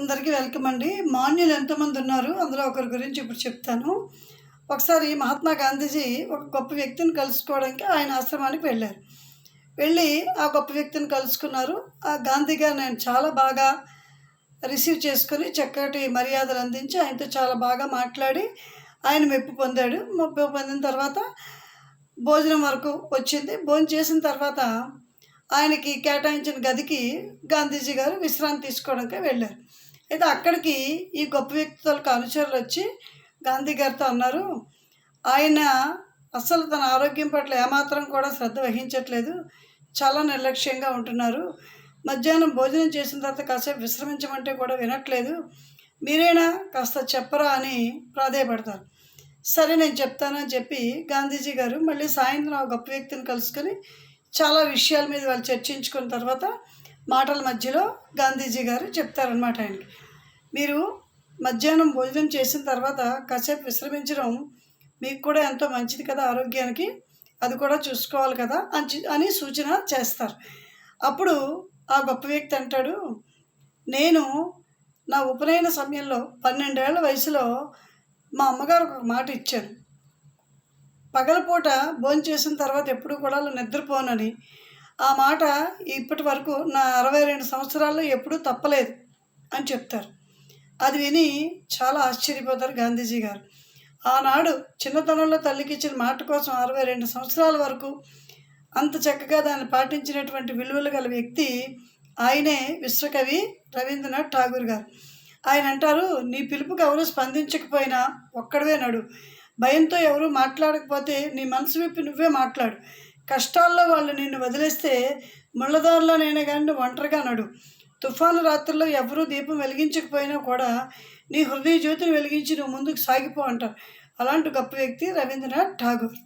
అందరికీ వెల్కమ్ అండి. మాన్యులు ఎంతమంది ఉన్నారు? అందులో ఒకరి గురించి ఇప్పుడు చెప్తాను. ఒకసారి మహాత్మా గాంధీజీ ఒక గొప్ప వ్యక్తిని కలుసుకోవడానికి ఆయన ఆశ్రమానికి వెళ్ళారు. వెళ్ళి ఆ గొప్ప వ్యక్తిని కలుసుకున్నారు. ఆ గాంధీ గారు నేను చాలా బాగా రిసీవ్ చేసుకొని చక్కటి మర్యాదలు అందించి ఆయనతో చాలా బాగా మాట్లాడి ఆయన మెప్పు పొందాడు. మెప్పు పొందిన తర్వాత భోజనం వరకు వచ్చింది. భోజనం చేసిన తర్వాత ఆయనకి కేటాయించిన గదికి గాంధీజీ గారు విశ్రాంతి తీసుకోవడానికి వెళ్ళారు. అయితే అక్కడికి ఈ గొప్ప వ్యక్తులకు అనుచరులు వచ్చి గాంధీ గారితో అన్నారు ఆయన అస్సలు తన ఆరోగ్యం పట్ల ఏమాత్రం కూడా శ్రద్ధ వహించట్లేదు. చాలా నిర్లక్ష్యంగా ఉంటున్నారు. మధ్యాహ్నం భోజనం చేసిన తర్వాత కాసేపు విశ్రమించమంటే కూడా వినట్లేదు. మీరైనా? కాస్త చెప్పరా? అని ప్రాధేయపడతారు. సరే నేను చెప్తానని చెప్పి గాంధీజీ గారు మళ్ళీ సాయంత్రం ఆ గొప్ప వ్యక్తిని కలుసుకొని చాలా విషయాల మీద వాళ్ళు చర్చించుకున్న తర్వాత మాటల మధ్యలో గాంధీజీ గారు చెప్తారనమాట ఆయనకి. మీరు మధ్యాహ్నం భోజనం చేసిన తర్వాత కాసేపు విశ్రమించడం మీకు కూడా ఎంతో మంచిది కదా ఆరోగ్యానికి అది కూడా చూసుకోవాలి కదా అని అని సూచన చేస్తారు. అప్పుడు ఆ గొప్ప వ్యక్తి అంటాడు నేను నా ఉపనయన సమయంలో పన్నెండేళ్ళ వయసులో మా అమ్మగారు ఒక మాట ఇచ్చారు. పగలపూట భోంచేసిన తర్వాత ఎప్పుడు కూడా నిద్రపోనని ఆ మాట ఇప్పటి వరకు నా అరవై రెండు సంవత్సరాల్లో ఎప్పుడూ తప్పలేదు అని చెప్తారు. అది విని చాలా ఆశ్చర్యపోతారు గాంధీజీ గారు. ఆనాడు చిన్నతనంలో తల్లికి ఇచ్చిన మాట కోసం అరవై రెండు సంవత్సరాల వరకు అంత చక్కగా దాన్ని పాటించినటువంటి విలువలు గల వ్యక్తి ఆయనే విశ్వకవి రవీంద్రనాథ్ ఠాగూర్ గారు. ఆయన అంటారు నీ పిలుపుకి ఎవరు స్పందించకపోయినా ఒక్కడవే నడు. భయంతో ఎవరు మాట్లాడకపోతే నీ మనసు విప్పి నువ్వే మాట్లాడు. కష్టాల్లో వాళ్ళు నిన్ను వదిలేస్తే ముళ్ళదారిలోనైనా కానీ ఒంటరిగా నడు. తుఫాను రాత్రుల్లో ఎవరూ దీపం వెలిగించకపోయినా కూడా నీ హృదయ జ్యోతిని వెలిగించి నువ్వు ముందుకు సాగిపో అంటారు. అలాంటి గొప్ప వ్యక్తి రవీంద్రనాథ్ ఠాగూర్.